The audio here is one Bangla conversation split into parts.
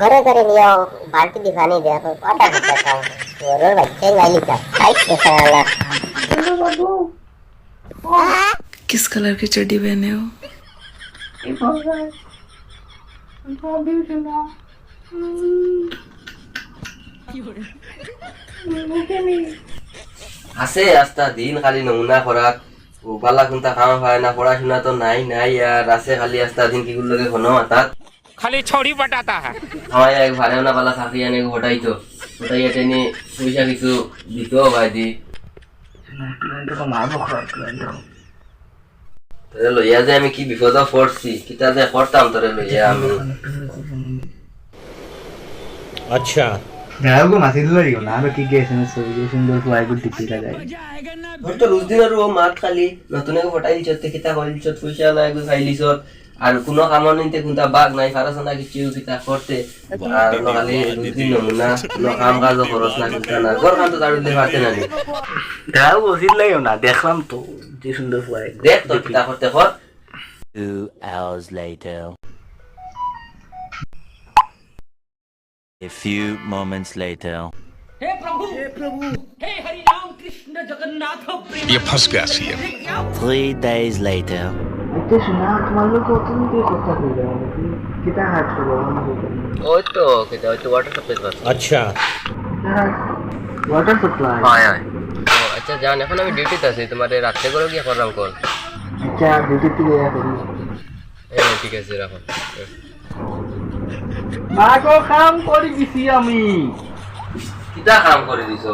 ঘরে ঘরে নিয়ে বালতি দিয়ে পানি দেয় ওটা করতে ওর বাচ্চাই গাইলি কা খাইছে শালা किस कलर की चड्डी पहने हो আছে আস্তা দিন খালি নমুনা করাত ও বালা কোনটা কাম হয় না পড়াশোনা তো নাই নাই আর আছে খালি আস্তা দিন কি গুলো ঘন মাতাত খালি ছড়ি পাঠাতা হ্যাঁ আমার ভালো না পালা থাকি অনেক ওটাই তো ওটাই এটা নিয়ে পয়সা কিছু দিত ভাই দি তোরে লইয়া যে আমি কি বিপদ পড়ছি কিতা যে করতাম তোরে লইয়া আমি আচ্ছা দেখো মাসির মাত খালি। নতুন এক ফটাইল চত কিতা কইল চত পয়সা না এক খাইলি চত আর কোনো কামর নিতে কোনটা বাঘ নাই ফারাস না কিছু কিতা করতে আর নখালি দুই দিন নমুনা কোনো কাম কাজ খরচ না কিতা না ঘর কাম তো দাঁড়ি দিতে পারতে না নি। যাই হোক মাছিল লৈ না দেখলাম তো যে সুন্দর হোৱাই দেখ তোর কিতা করতে কর Two hours later. A few moments later. ये फंस गया सीएम Three days later. এতিয়া শুনা তোমালোক অতনকে কথা কইলা মানে কি কিতা হাত করবো ওই তো কিতা ওই তো water supply pass water supply হয় হয়। আচ্ছা জান এখন আমি ডিউটিতে আছি তোমার রাত্রে করে গিয়ে করলাম কল আচ্ছা ডিউটি থেকে হ্যাঁ ঠিক আছে রাখো। কাম কৰি দিছি আমি। কিতা কাম করে দিছো?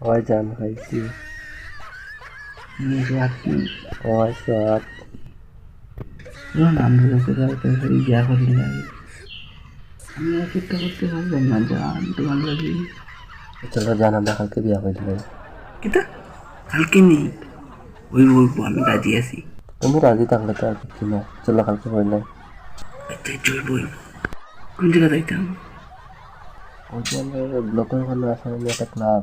ধ্যান ভাত খাইছি নি ওই জান খাইছি নিজে আপনি ওই সব নাম ধরে করে তাড়াতাড়ি বিয়া করি লাগে আমি অপেক্ষা করতে পারলাম না জান তোমার লাগে চলো জান আমরা কালকে বিয়া করে দিলাম কিতা কালকে নেই ওই বলব আমি রাজি আছি তুমি রাজি থাকলে তো আর কিছু না চলো কালকে করলাম আচ্ছা চলবো কোন জায়গা যাইতাম ওই যে আমরা ব্লকের ওখানে আসামে একটা ক্লাব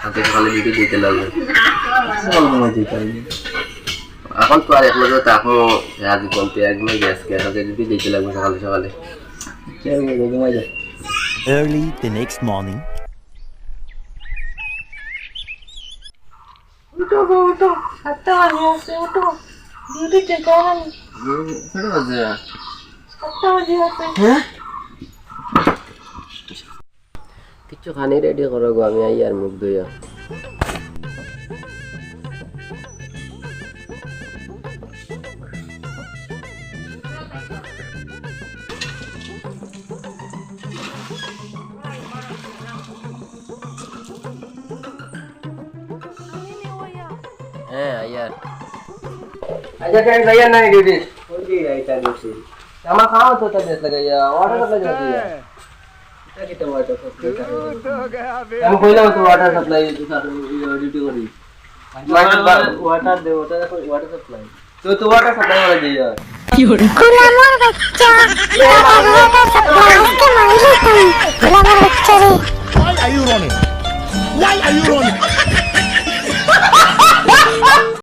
কালকে সকালে ডিউটি দিতে লাগবে ঘুমাই যেতে পারি এখন তো আর আজ বলতে একদমই কালকে ডিউটি দিতে লাগবে সকালে সকালে। Early the next morning. বাজে কিচ্ছু খানি রেডি করো গো আমি আই আর মুখ ধুইয়া। হ্যাঁ আয়ার আচ্ছা কাই যাইয়া নাই ডিউটি কোন দি আইতা ডিউটি আমার খাওয়া তো তা দেশ লাগাইয়া অর্ডার সাপ্লাই আমি কইলাম তো ওয়াটার সাপ্লাই ডিউটি করি। ওয়াটার দে ওয়াটার ওয়াটার সাপ্লাই তো তো ওয়াটার সাপ্লাই वाला দিয়া গোলামের বাচ্চা। গোলামের সাপ্লাই আজকে মাইরে তুমি। গোলামের বাচ্চা রে। Why are you running? Why are you running?